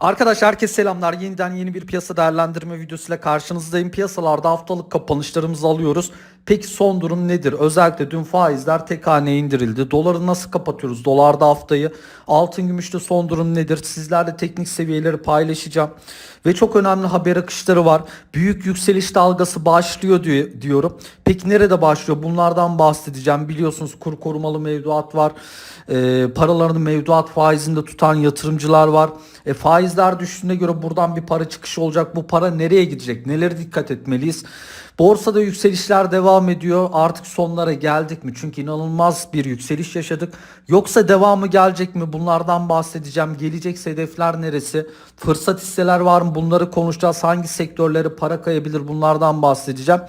Arkadaşlar herkese selamlar. Yeniden yeni bir piyasa değerlendirme videosuyla karşınızdayım. Piyasalarda haftalık kapanışlarımızı alıyoruz. Peki son durum nedir? Özellikle dün faizler tek haneye indirildi. Doları nasıl kapatıyoruz? Dolarda haftayı. Altın gümüşte son durum nedir? Sizlerle teknik seviyeleri paylaşacağım. Ve çok önemli haber akışları var. Büyük yükseliş dalgası başlıyor diyor, diyorum. Peki nerede başlıyor? Bunlardan bahsedeceğim. Biliyorsunuz kur korumalı mevduat var. E, paralarını mevduat faizinde tutan yatırımcılar var. E, faizler düştüğüne göre buradan bir para çıkışı olacak. Bu para nereye gidecek? Nelere dikkat etmeliyiz? Borsada yükselişler devam ediyor. Artık sonlara geldik mi? Çünkü inanılmaz bir yükseliş yaşadık. Yoksa devamı gelecek mi? Bunlardan bahsedeceğim. Gelecek hedefler neresi? Fırsat hisseler var mı? Bunları konuşacağız. Hangi sektörlere para kayabilir? Bunlardan bahsedeceğim.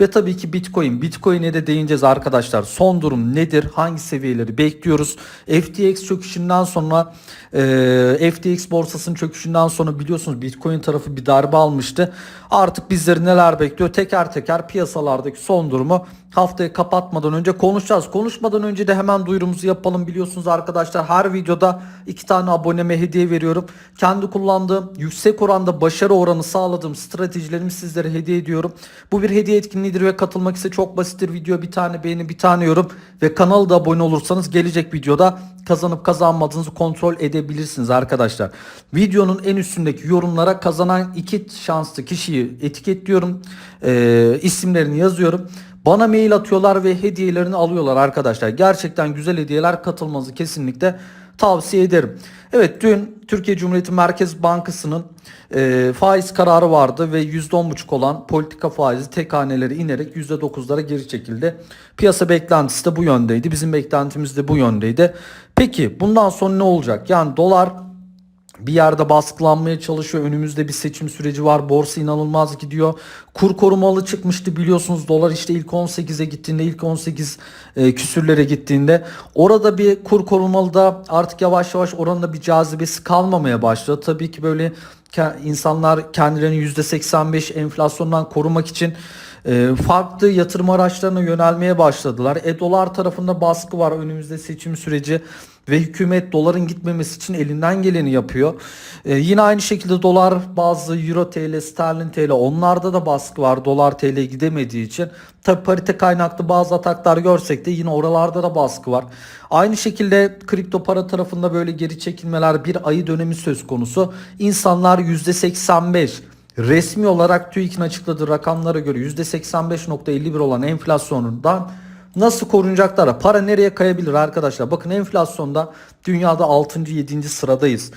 Ve tabii ki Bitcoin. Bitcoin'e de değineceğiz arkadaşlar. Son durum nedir? Hangi seviyeleri bekliyoruz? FTX çöküşünden sonra e, FTX borsasının çöküşünden sonra biliyorsunuz Bitcoin tarafı bir darbe almıştı. Artık bizleri neler bekliyor? Teker teker piyasalardaki son durumu haftayı kapatmadan önce konuşacağız. Konuşmadan önce de hemen duyurumuzu yapalım. Biliyorsunuz arkadaşlar her videoda iki tane aboneme hediye veriyorum. Kendi kullandığım yüksek oranda başarı oranı sağladığım stratejilerimi sizlere hediye ediyorum. Bu bir hediye etkinliğidir ve katılmak ise çok basittir. Video bir tane beğeni bir tane yorum ve kanala da abone olursanız gelecek videoda kazanıp kazanmadığınızı kontrol edebilirsiniz arkadaşlar. Videonun en üstündeki yorumlara kazanan iki şanslı kişiyi etiketliyorum. Ee, isimlerini yazıyorum. Bana mail atıyorlar ve hediyelerini alıyorlar arkadaşlar. Gerçekten güzel hediyeler katılmanızı kesinlikle tavsiye ederim. Evet dün Türkiye Cumhuriyeti Merkez Bankası'nın e, faiz kararı vardı ve %10,5 olan politika faizi tek haneleri inerek %9'lara geri çekildi. Piyasa beklentisi de bu yöndeydi. Bizim beklentimiz de bu yöndeydi. Peki bundan sonra ne olacak? Yani dolar bir yerde baskılanmaya çalışıyor. Önümüzde bir seçim süreci var. Borsa inanılmaz gidiyor. Kur korumalı çıkmıştı biliyorsunuz. Dolar işte ilk 18'e gittiğinde, ilk 18 e, küsürlere gittiğinde orada bir kur korumalı da artık yavaş yavaş oranında bir cazibesi kalmamaya başladı. Tabii ki böyle insanlar kendilerini %85 enflasyondan korumak için e, farklı yatırım araçlarına yönelmeye başladılar. E dolar tarafında baskı var önümüzde seçim süreci ve hükümet doların gitmemesi için elinden geleni yapıyor. E, yine aynı şekilde dolar bazı euro TL, sterlin TL onlarda da baskı var dolar TL gidemediği için. Tabi parite kaynaklı bazı ataklar görsek de yine oralarda da baskı var. Aynı şekilde kripto para tarafında böyle geri çekilmeler bir ayı dönemi söz konusu. İnsanlar %85 Resmi olarak TÜİK'in açıkladığı rakamlara göre %85.51 olan enflasyonundan nasıl korunacaklar? Para nereye kayabilir arkadaşlar? Bakın enflasyonda dünyada 6. 7. sıradayız.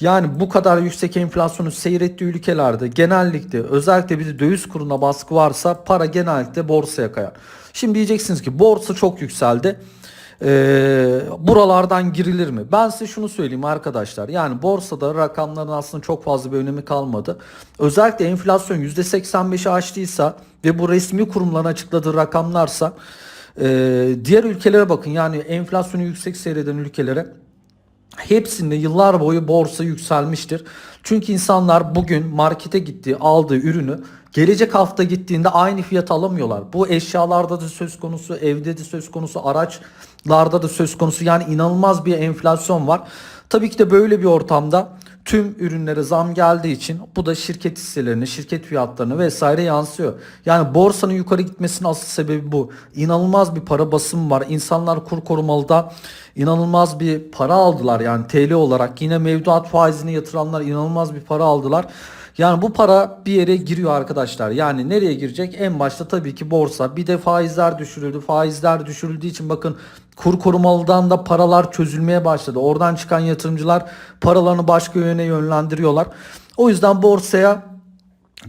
Yani bu kadar yüksek enflasyonun seyrettiği ülkelerde genellikle özellikle bir döviz kuruna baskı varsa para genellikle borsaya kayar. Şimdi diyeceksiniz ki borsa çok yükseldi. Ee, buralardan girilir mi? Ben size şunu söyleyeyim arkadaşlar. Yani borsada rakamların aslında çok fazla bir önemi kalmadı. Özellikle enflasyon %85'i aştıysa ve bu resmi kurumların açıkladığı rakamlarsa e, diğer ülkelere bakın. Yani enflasyonu yüksek seyreden ülkelere Hepsinde yıllar boyu borsa yükselmiştir. Çünkü insanlar bugün markete gittiği aldığı ürünü gelecek hafta gittiğinde aynı fiyata alamıyorlar. Bu eşyalarda da söz konusu, evde de söz konusu, araçlarda da söz konusu. Yani inanılmaz bir enflasyon var. Tabii ki de böyle bir ortamda tüm ürünlere zam geldiği için bu da şirket hisselerine, şirket fiyatlarına vesaire yansıyor. Yani borsanın yukarı gitmesinin asıl sebebi bu. İnanılmaz bir para basımı var. İnsanlar kur korumalıda inanılmaz bir para aldılar yani TL olarak. Yine mevduat faizine yatıranlar inanılmaz bir para aldılar. Yani bu para bir yere giriyor arkadaşlar. Yani nereye girecek? En başta tabii ki borsa. Bir de faizler düşürüldü. Faizler düşürüldüğü için bakın kur korumalıdan da paralar çözülmeye başladı. Oradan çıkan yatırımcılar paralarını başka yöne yönlendiriyorlar. O yüzden borsaya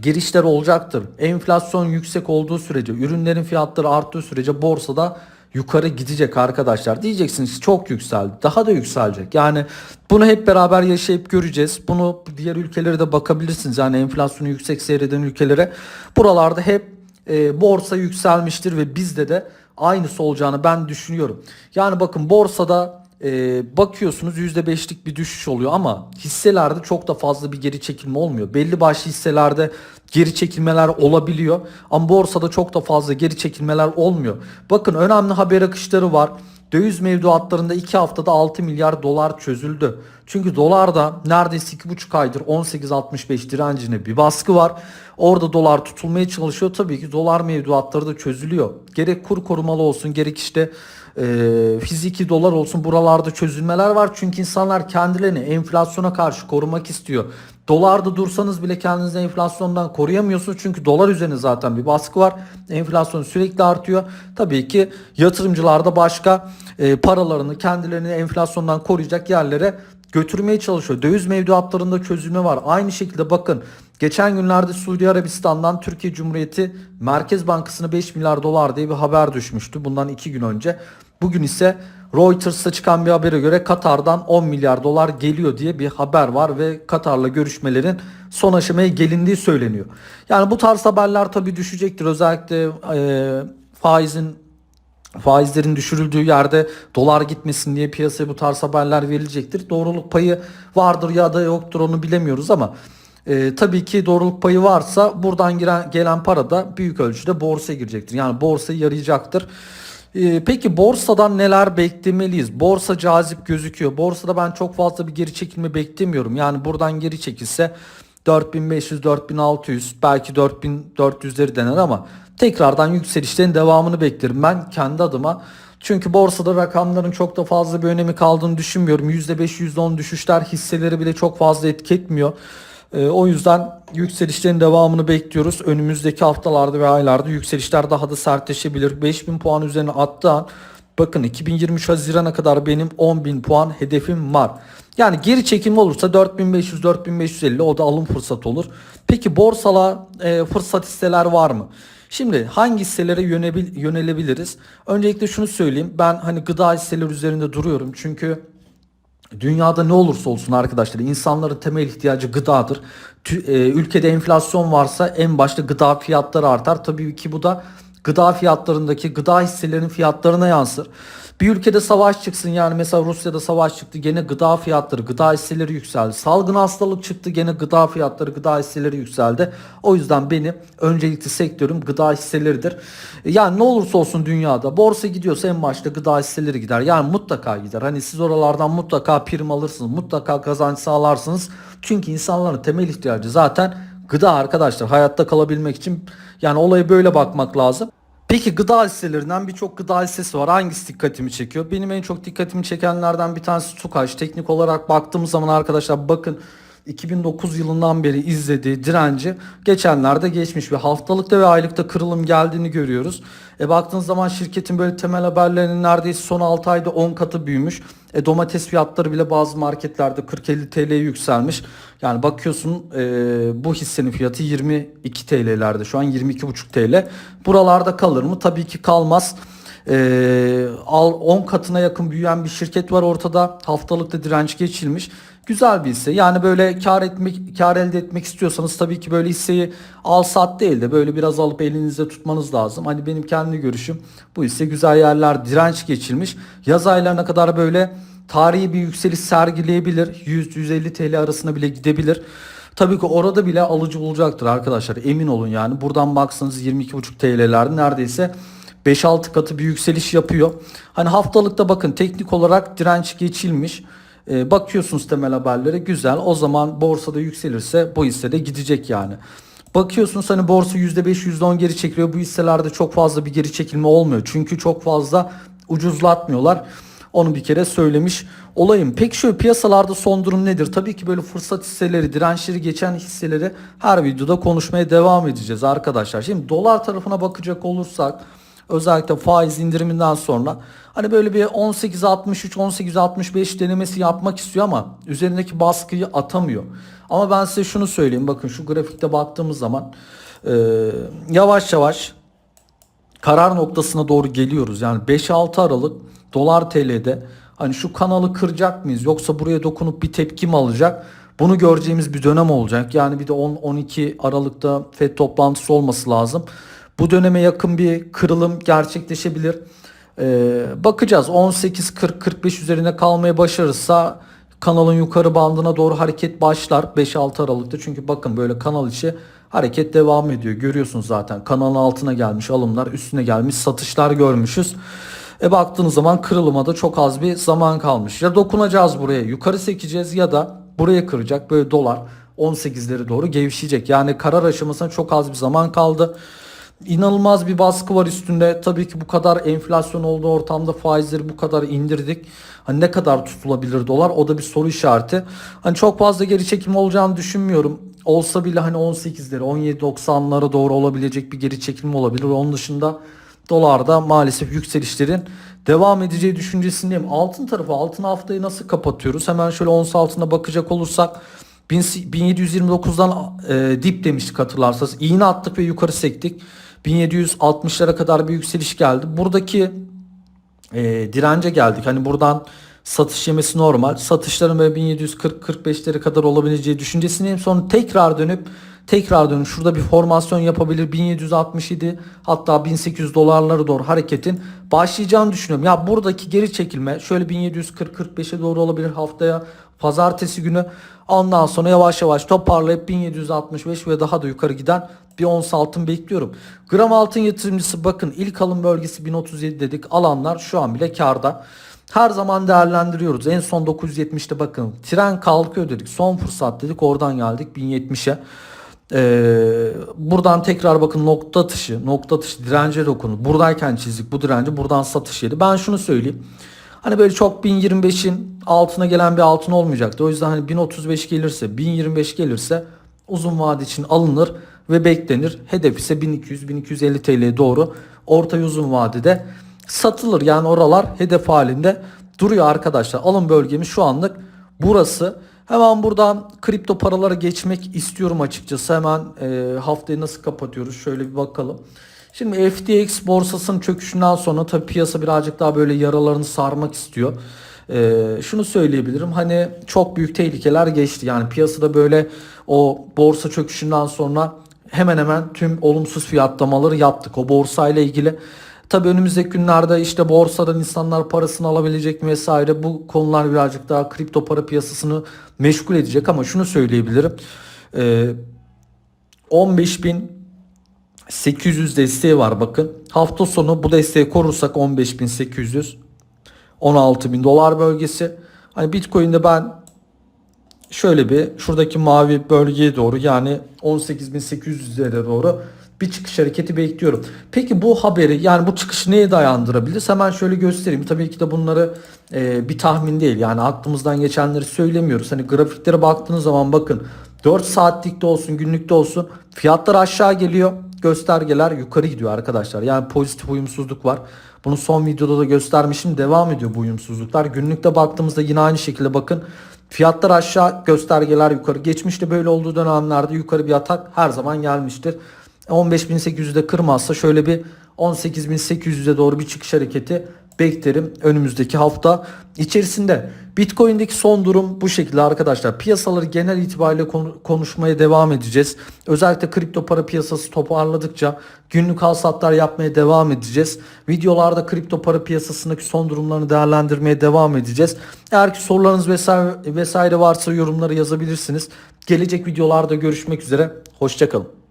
girişler olacaktır. Enflasyon yüksek olduğu sürece, ürünlerin fiyatları arttığı sürece borsada yukarı gidecek arkadaşlar. Diyeceksiniz çok yükseldi. Daha da yükselecek. Yani bunu hep beraber yaşayıp göreceğiz. Bunu diğer ülkelere de bakabilirsiniz. Yani enflasyonu yüksek seyreden ülkelere. Buralarda hep e, borsa yükselmiştir ve bizde de aynısı olacağını ben düşünüyorum. Yani bakın borsada e, bakıyorsunuz %5'lik bir düşüş oluyor ama hisselerde çok da fazla bir geri çekilme olmuyor. Belli başlı hisselerde geri çekilmeler olabiliyor ama borsada çok da fazla geri çekilmeler olmuyor. Bakın önemli haber akışları var. Döviz mevduatlarında 2 haftada 6 milyar dolar çözüldü. Çünkü dolarda neredeyse 2,5 aydır 18.65 direncine bir baskı var. Orada dolar tutulmaya çalışıyor. Tabii ki dolar mevduatları da çözülüyor. Gerek kur korumalı olsun gerek işte e, fiziki dolar olsun buralarda çözülmeler var. Çünkü insanlar kendilerini enflasyona karşı korumak istiyor. Dolarda dursanız bile kendinizi enflasyondan koruyamıyorsunuz. Çünkü dolar üzerine zaten bir baskı var. Enflasyon sürekli artıyor. Tabii ki yatırımcılar da başka e, paralarını kendilerini enflasyondan koruyacak yerlere götürmeye çalışıyor. Döviz mevduatlarında çözülme var. Aynı şekilde bakın geçen günlerde Suudi Arabistan'dan Türkiye Cumhuriyeti Merkez Bankası'na 5 milyar dolar diye bir haber düşmüştü. Bundan 2 gün önce. Bugün ise Reuters'ta çıkan bir habere göre Katar'dan 10 milyar dolar geliyor diye bir haber var ve Katar'la görüşmelerin son aşamaya gelindiği söyleniyor. Yani bu tarz haberler tabii düşecektir. Özellikle e, faizin faizlerin düşürüldüğü yerde dolar gitmesin diye piyasaya bu tarz haberler verilecektir. Doğruluk payı vardır ya da yoktur onu bilemiyoruz ama e, tabii ki doğruluk payı varsa buradan giren, gelen para da büyük ölçüde borsaya girecektir. Yani borsayı yarayacaktır. E, peki borsadan neler beklemeliyiz? Borsa cazip gözüküyor. Borsada ben çok fazla bir geri çekilme beklemiyorum. Yani buradan geri çekilse 4500, 4600 belki 4400'leri dener ama tekrardan yükselişlerin devamını beklerim ben kendi adıma. Çünkü borsada rakamların çok da fazla bir önemi kaldığını düşünmüyorum. %5, %10 düşüşler hisseleri bile çok fazla etki etmiyor. Ee, o yüzden yükselişlerin devamını bekliyoruz. Önümüzdeki haftalarda ve aylarda yükselişler daha da sertleşebilir. 5000 puan üzerine attığı an bakın 2023 Haziran'a kadar benim 10.000 puan hedefim var. Yani geri çekilme olursa 4500-4550 o da alım fırsatı olur. Peki borsala e, fırsat hisseler var mı? Şimdi hangi hisselere yönebil, yönelebiliriz? Öncelikle şunu söyleyeyim. Ben hani gıda hisseleri üzerinde duruyorum. Çünkü Dünyada ne olursa olsun arkadaşlar insanların temel ihtiyacı gıdadır. E, ülkede enflasyon varsa en başta gıda fiyatları artar. Tabii ki bu da gıda fiyatlarındaki gıda hisselerinin fiyatlarına yansır. Bir ülkede savaş çıksın yani mesela Rusya'da savaş çıktı gene gıda fiyatları, gıda hisseleri yükseldi. Salgın hastalık çıktı gene gıda fiyatları, gıda hisseleri yükseldi. O yüzden benim öncelikli sektörüm gıda hisseleridir. Yani ne olursa olsun dünyada borsa gidiyorsa en başta gıda hisseleri gider. Yani mutlaka gider. Hani siz oralardan mutlaka prim alırsınız, mutlaka kazanç sağlarsınız. Çünkü insanların temel ihtiyacı zaten gıda arkadaşlar. Hayatta kalabilmek için yani olaya böyle bakmak lazım. Peki gıda hisselerinden birçok gıda hissesi var. Hangisi dikkatimi çekiyor? Benim en çok dikkatimi çekenlerden bir tanesi Tukaş. Teknik olarak baktığımız zaman arkadaşlar bakın 2009 yılından beri izlediği direnci geçenlerde geçmiş ve haftalıkta ve aylıkta kırılım geldiğini görüyoruz. E baktığınız zaman şirketin böyle temel haberlerinin neredeyse son 6 ayda 10 katı büyümüş. E domates fiyatları bile bazı marketlerde 40-50 TL'ye yükselmiş. Yani bakıyorsun e, bu hissenin fiyatı 22 TL'lerde şu an 22,5 TL. Buralarda kalır mı? Tabii ki kalmaz. Ee, al 10 katına yakın büyüyen bir şirket var ortada. Haftalıkta direnç geçilmiş. Güzel bir hisse. Yani böyle kar etmek kar elde etmek istiyorsanız tabii ki böyle hisseyi al sat değil de böyle biraz alıp elinizde tutmanız lazım. Hani benim kendi görüşüm bu hisse güzel yerler direnç geçilmiş. Yaz aylarına kadar böyle tarihi bir yükseliş sergileyebilir. 100-150 TL arasında bile gidebilir. Tabii ki orada bile alıcı bulacaktır arkadaşlar. Emin olun yani. Buradan baksanız 22,5 TL'lerde neredeyse 5-6 katı bir yükseliş yapıyor. Hani haftalıkta bakın teknik olarak direnç geçilmiş. Ee, bakıyorsunuz temel haberlere güzel. O zaman borsada yükselirse bu hisse de gidecek yani. Bakıyorsunuz hani borsa %5 %10 geri çekiliyor. Bu hisselerde çok fazla bir geri çekilme olmuyor. Çünkü çok fazla ucuzlatmıyorlar. Onu bir kere söylemiş olayım. Peki şöyle piyasalarda son durum nedir? Tabii ki böyle fırsat hisseleri, dirençleri geçen hisseleri her videoda konuşmaya devam edeceğiz arkadaşlar. Şimdi dolar tarafına bakacak olursak özellikle faiz indiriminden sonra hani böyle bir 18.63 18.65 denemesi yapmak istiyor ama üzerindeki baskıyı atamıyor. Ama ben size şunu söyleyeyim bakın şu grafikte baktığımız zaman e, yavaş yavaş karar noktasına doğru geliyoruz. Yani 5-6 Aralık dolar TL'de hani şu kanalı kıracak mıyız yoksa buraya dokunup bir tepki mi alacak? Bunu göreceğimiz bir dönem olacak. Yani bir de 10-12 Aralık'ta FED toplantısı olması lazım. Bu döneme yakın bir kırılım gerçekleşebilir. Ee, bakacağız 18-40-45 üzerine kalmaya başarırsa kanalın yukarı bandına doğru hareket başlar 5-6 Aralık'ta. Çünkü bakın böyle kanal içi hareket devam ediyor. Görüyorsunuz zaten kanalın altına gelmiş alımlar üstüne gelmiş satışlar görmüşüz. E baktığınız zaman kırılıma da çok az bir zaman kalmış. Ya dokunacağız buraya yukarı sekeceğiz ya da buraya kıracak böyle dolar 18'leri doğru gevşeyecek. Yani karar aşamasına çok az bir zaman kaldı. İnanılmaz bir baskı var üstünde. Tabii ki bu kadar enflasyon olduğu ortamda faizleri bu kadar indirdik. Hani ne kadar tutulabilir dolar o da bir soru işareti. Hani çok fazla geri çekim olacağını düşünmüyorum. Olsa bile hani 18'leri 17.90'lara doğru olabilecek bir geri çekilme olabilir. Onun dışında dolarda maalesef yükselişlerin devam edeceği düşüncesindeyim. Altın tarafı altın haftayı nasıl kapatıyoruz? Hemen şöyle ons altına bakacak olursak 1729'dan e, dip demiştik hatırlarsanız. İğne attık ve yukarı sektik. 1760'lara kadar bir yükseliş geldi. Buradaki e, dirence geldik. Hani buradan satış yemesi normal. Satışların böyle 1740-45'lere kadar olabileceği düşüncesindeyim. Sonra tekrar dönüp tekrar dönüp şurada bir formasyon yapabilir. 1767 hatta 1800 dolarlara doğru hareketin başlayacağını düşünüyorum. Ya buradaki geri çekilme şöyle 1740-45'e doğru olabilir haftaya pazartesi günü. Ondan sonra yavaş yavaş toparlayıp 1765 ve daha da yukarı giden bir ons altın bekliyorum. Gram altın yatırımcısı bakın ilk alım bölgesi 1037 dedik. Alanlar şu an bile karda. Her zaman değerlendiriyoruz. En son 970'te bakın tren kalkıyor dedik. Son fırsat dedik. Oradan geldik 1070'e. Ee, buradan tekrar bakın nokta atışı, nokta atışı dirence dokunu. Buradayken çizdik bu direnci. Buradan satış yedi. Ben şunu söyleyeyim. Hani böyle çok 1025'in altına gelen bir altın olmayacaktı. O yüzden hani 1035 gelirse, 1025 gelirse uzun vade için alınır ve beklenir. Hedef ise 1200-1250 TL'ye doğru orta uzun vadede satılır. Yani oralar hedef halinde duruyor arkadaşlar. Alım bölgemiz şu anlık burası. Hemen buradan kripto paralara geçmek istiyorum açıkçası. Hemen e, haftayı nasıl kapatıyoruz şöyle bir bakalım. Şimdi FTX borsasının çöküşünden sonra tabii piyasa birazcık daha böyle yaralarını sarmak istiyor. Ee, şunu söyleyebilirim hani çok büyük tehlikeler geçti yani piyasada böyle o borsa çöküşünden sonra hemen hemen tüm olumsuz fiyatlamaları yaptık o borsayla ilgili. Tabii önümüzdeki günlerde işte borsadan insanlar parasını alabilecek mi vesaire bu konular birazcık daha kripto para piyasasını meşgul edecek ama şunu söyleyebilirim. Ee, 15 bin 800 desteği var bakın. Hafta sonu bu desteği korursak 15.800 16.000 dolar bölgesi. Hani Bitcoin'de ben şöyle bir şuradaki mavi bölgeye doğru yani 18.800'lere doğru bir çıkış hareketi bekliyorum. Peki bu haberi yani bu çıkışı neye dayandırabilir? Hemen şöyle göstereyim. Tabii ki de bunları e, bir tahmin değil. Yani aklımızdan geçenleri söylemiyoruz. Hani grafiklere baktığınız zaman bakın 4 saatlikte olsun günlükte olsun fiyatlar aşağı geliyor. Göstergeler yukarı gidiyor arkadaşlar. Yani pozitif uyumsuzluk var. Bunu son videoda da göstermişim. Devam ediyor bu uyumsuzluklar. Günlükte baktığımızda yine aynı şekilde bakın. Fiyatlar aşağı göstergeler yukarı. Geçmişte böyle olduğu dönemlerde yukarı bir atak her zaman gelmiştir. 15.800'de kırmazsa şöyle bir 18.800'e doğru bir çıkış hareketi beklerim önümüzdeki hafta içerisinde. Bitcoin'deki son durum bu şekilde arkadaşlar. Piyasaları genel itibariyle konuşmaya devam edeceğiz. Özellikle kripto para piyasası toparladıkça günlük alsatlar yapmaya devam edeceğiz. Videolarda kripto para piyasasındaki son durumlarını değerlendirmeye devam edeceğiz. Eğer ki sorularınız vesaire, vesaire varsa yorumları yazabilirsiniz. Gelecek videolarda görüşmek üzere. Hoşçakalın.